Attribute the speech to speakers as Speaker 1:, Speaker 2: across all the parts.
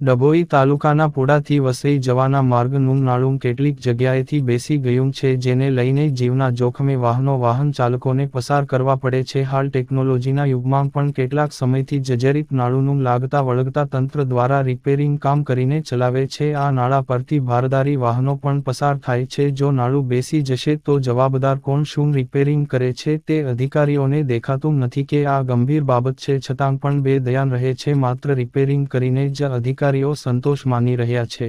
Speaker 1: ડભોઈ તાલુકાના પુડાથી વસઈ જવાના માર્ગનું નાળું કેટલીક જગ્યાએથી બેસી ગયું છે, જેને લઈને જીવના જોખમે વાહનો વાહન ચાલકોને પસાર કરવા પડે છે. હાલ ટેકનોલોજીના યુગમાં પણ કેટલાક સમયથી જર્જરિત નાળુનું લાગતા વળગતા તંત્ર દ્વારા રિપેરિંગ કામ કરીને ચલાવે છે. આ નાળા પરથી ભારદારી વાહનો પણ પસાર થાય છે. જો નાળું બેસી જશે તો જવાબદાર કોણ શું રિપેરિંગ કરે છે તે અધિકારીઓને દેખાતું નથી કે આ ગંભીર બાબત છે. છતાં પણ બે દયાન રહે છે. માત્ર રિપેરિંગ કરીને જ અધિકારીઓ સંતોષ માની રહ્યા છે.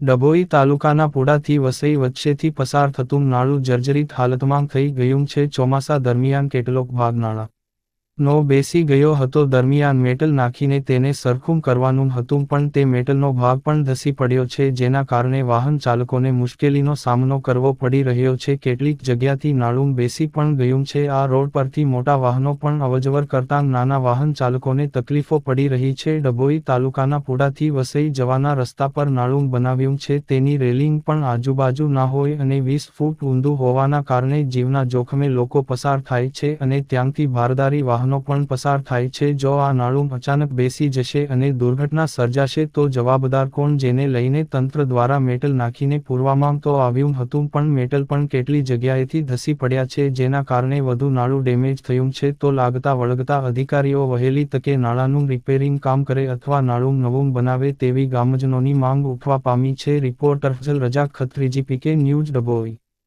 Speaker 1: ડભોઈ તાલુકાના પુડાથી વસઈ વચ્ચેથી પસાર થતું નાળું જર્જરિત હાલતમાં થઈ ગયું છે ચોમાસા દરમિયાન કેટલોક ભાગ નાળા નો બેસી ગયો હતો દરમિયાન મેટલ નાખીને તેને સરખું કરવાનું હતું પણ તે મેટલનો ભાગ પણ ધસી પડ્યો છે, જેના કારણે વાહન ચાલકોને મુશ્કેલીનો સામનો કરવો પડી રહ્યો છે. કેટલીક જગ્યાથી નાળું બેસી પણ ગયું છે. આ રોડ પરથી મોટા વાહનો પણ અવજવર કરતા નાના વાહન ચાલકોને તકલીફો પડી રહી છે. ડભોઈ તાલુકાના પુડાથી વસઈ જવાના રસ્તા પર નાળું બનાવ્યું છે. તેની રેલિંગ પણ આજુબાજુ ના હોય અને વીસ ફૂટ ઊંધું હોવાના કારણે જીવના જોખમે લોકો પસાર થાય છે અને ત્યાંથી ભારદારી વાહનો પણ પસાર થાય છે. જો આ નાળું અચાનક બેસી જશે અને દુર્ઘટના સર્જાશે તો જવાબદાર કોણ જેને લઈને તંત્ર દ્વારા મેટલ નાખીને પૂરવામાં તો આવ્યું હતું, પણ મેટલ પણ કેટલી જગ્યાએથી ધસી પડ્યા છે, જેના કારણે વધુ નાળું ડેમેજ થયું છે. તો લાગતા વળગતા અધિકારીઓ વહેલી તકે નાળાનું રિપેરિંગ કામ કરે અથવા નાળું નવું બનાવે તેવી ગામજનોની માંગ ઉઠવા પામી છે. રિપોર્ટર ફજલ રજા ખત્રીજી, પીકે ન્યૂઝ ડભોઈ.